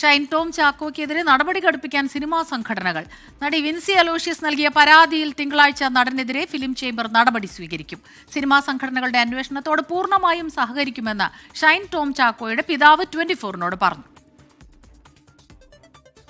ഷൈൻ ടോം ചാക്കോയ്ക്കെതിരെ നടപടി ഘടിപ്പിക്കാൻ സിനിമാ സംഘടനകൾ. നടി വിൻസി അലോഷ്യസ് നൽകിയ പരാതിയിൽ തിങ്കളാഴ്ച നടനെതിരെ ഫിലിം ചേംബർ നടപടി സ്വീകരിക്കും. സിനിമാ സംഘടനകളുടെ അന്വേഷണത്തോട് പൂർണമായും സഹകരിക്കുമെന്ന് ഷൈൻ ടോം ചാക്കോയുടെ പിതാവ് ട്വന്റി ഫോറിനോട് പറഞ്ഞു.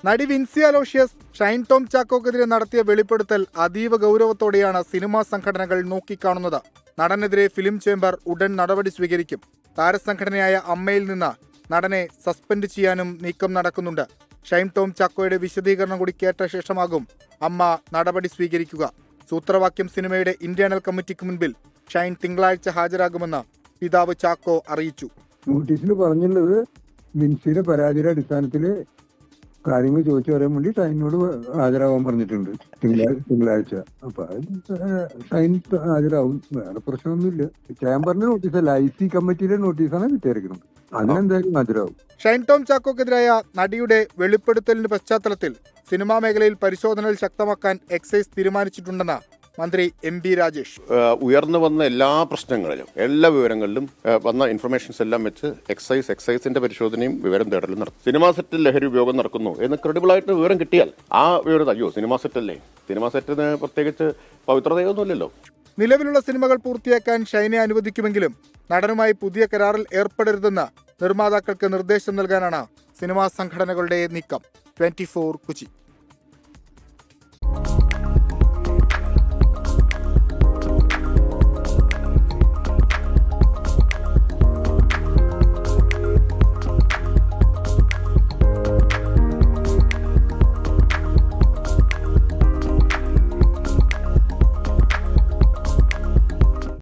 നടി വിൻസി അലോഷ്യസ് ഷൈൻ ടോം ചാക്കോക്കെതിരെ നടത്തിയ വെളിപ്പെടുത്തൽ അതീവ ഗൗരവത്തോടെയാണ് സിനിമാ സംഘടനകൾ നോക്കിക്കാണുന്നത്. നടനെതിരെ ഫിലിം ചേംബർ ഉടൻ നടപടി സ്വീകരിക്കും. താരസംഘടനയായ അമ്മയിൽ നിന്ന് നടനെ സസ്പെൻഡ് ചെയ്യാനും നീക്കം നടക്കുന്നുണ്ട്. ഷൈം ടോം ചാക്കോയുടെ വിശദീകരണം കൂടി കേട്ട ശേഷമാകും അമ്മ നടപടി സ്വീകരിക്കുക. സൂത്രവാക്യം സിനിമയുടെ ഇന്റേണൽ കമ്മിറ്റിക്ക് മുൻപിൽ ഷൈൻ തിങ്കളാഴ്ച ഹാജരാകുമെന്ന് പിതാവ് ചാക്കോ അറിയിച്ചു. നോട്ടീസിൽ പറഞ്ഞുള്ളത് മിൻസിയുടെ പരാതിയുടെ അടിസ്ഥാനത്തിൽ കാര്യങ്ങൾ ചോദിച്ചു പറയാൻ വേണ്ടി ഷൈനോട് ഹാജരാവാൻ പറഞ്ഞിട്ടുണ്ട്. തിങ്കളാഴ്ച. അപ്പൊ ഷൈൻ ഹാജരാകും വേറെ പ്രശ്നമൊന്നുമില്ല. ചേംബറിന്റെ നോട്ടീസല്ല ഐ സി കമ്മിറ്റിയുടെ നോട്ടീസാണ് കിട്ടിയിരിക്കുന്നത് അതിനെന്തായാലും ഷൈൻ ടോം ചാക്കോക്കെതിരായ നടിയുടെ വെളിപ്പെടുത്തലിന്റെ പശ്ചാത്തലത്തിൽ സിനിമാ മേഖലയിൽ പരിശോധനകൾ ശക്തമാക്കാൻ എക്സൈസ് തീരുമാനിച്ചിട്ടുണ്ടെന്ന് മന്ത്രി എം ബി രാജേഷ്. ഉയർന്നു വന്ന എല്ലാ പ്രശ്നങ്ങളിലും എല്ലാ വിവരങ്ങളിലും വന്ന ഇൻഫർമേഷൻസ് എല്ലാം വെച്ച് എക്സൈസ് എക്സൈസിന്റെ പരിശോധനയും വിവരം തേടലും നടത്തും സിനിമാ സെറ്റിൽ ലഹരി ഉപയോഗം നടക്കുന്നു എന്ന് ക്രെഡിബിൾ ആയിട്ട് വിവരം കിട്ടിയാൽ ആ വിവരം അയ്യോ സിനിമാ സെറ്റല്ലേ? സിനിമാ സെറ്റിന് പ്രത്യേകിച്ച് പവിത്രതയൊന്നുമില്ലല്ലോ. നിലവിലുള്ള സിനിമകൾ പൂർത്തിയാക്കാൻ ഷൈനെ അനുവദിക്കുമെങ്കിലും നടനുമായി പുതിയ കരാറിൽ ഏർപ്പെടരുതെന്ന് നിർമ്മാതാക്കൾക്ക് നിർദ്ദേശം നൽകാനാണ് സിനിമാ സംഘടനകളുടെ നീക്കം. Twenty four Kochi.